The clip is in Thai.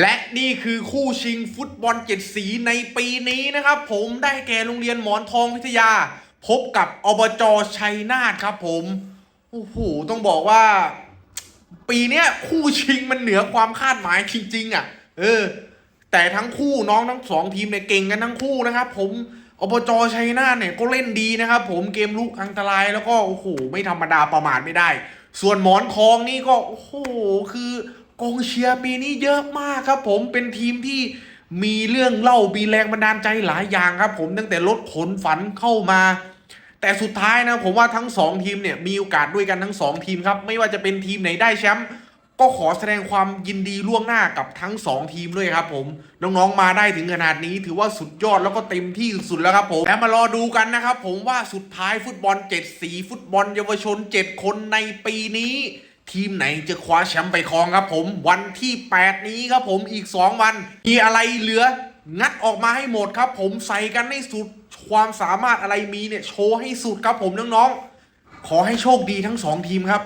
และนี่คือคู่ชิงฟุตบอลเจ็ดสีในปีนี้นะครับ ผมได้แก่โรงเรียนหมอนทองวิทยา พบกับอบจชัยนาทครับผม โอ้โห ต้องบอกว่า ปีเนี้ยคู่ชิงมันเหนือความคาดหมายจริงๆอะ เออ แต่ทั้งคู่น้องทั้งสองทีมเนี่ยเก่งกันทั้งคู่นะครับ ผมอบจชัยนาทเนี่ยก็เล่นดีนะครับ ผมเกมลุกอันตรายแล้วก็โอ้โหไม่ธรรมดาประมาทไม่ได้ ส่วนหมอนทองนี่ก็โอ้โหคือ กองเชียร์ปีนี้เยอะมากครับผมเป็นทีมที่มีเรื่องเล่ามีแรงบันดาลใจหลายอย่างครับผมตั้งแต่รถขนฝันเข้ามา แต่สุดท้ายนะผมว่าทั้งสองทีมเนี่ยมีโอกาสด้วยกันทั้งสองทีมครับ ไม่ว่าจะเป็นทีมไหนได้แชมป์ก็ขอแสดงความยินดีล่วงหน้ากับทั้งสองทีมด้วยครับผมน้องๆมาได้ถึงขนาดนี้ ถือว่าสุดยอดแล้วก็เต็มที่สุดแล้วครับผมและมารอดูกันนะครับผมว่าสุดท้ายฟุตบอลเจ็ดสี ฟุตบอลเยาวชนเจ็ดคนในปีนี้ ทีมไหนจะคว้าแชมป์ไปครองครับผมวันที่ 8 นี้ครับผมอีก 2 วัน มีอะไรเหลือ งัดออกมาให้หมดครับผมใส่กันให้สุดความสามารถอะไรมีเนี่ย โชว์ให้สุดครับผมน้องๆขอให้โชคดีทั้งสองทีมครับ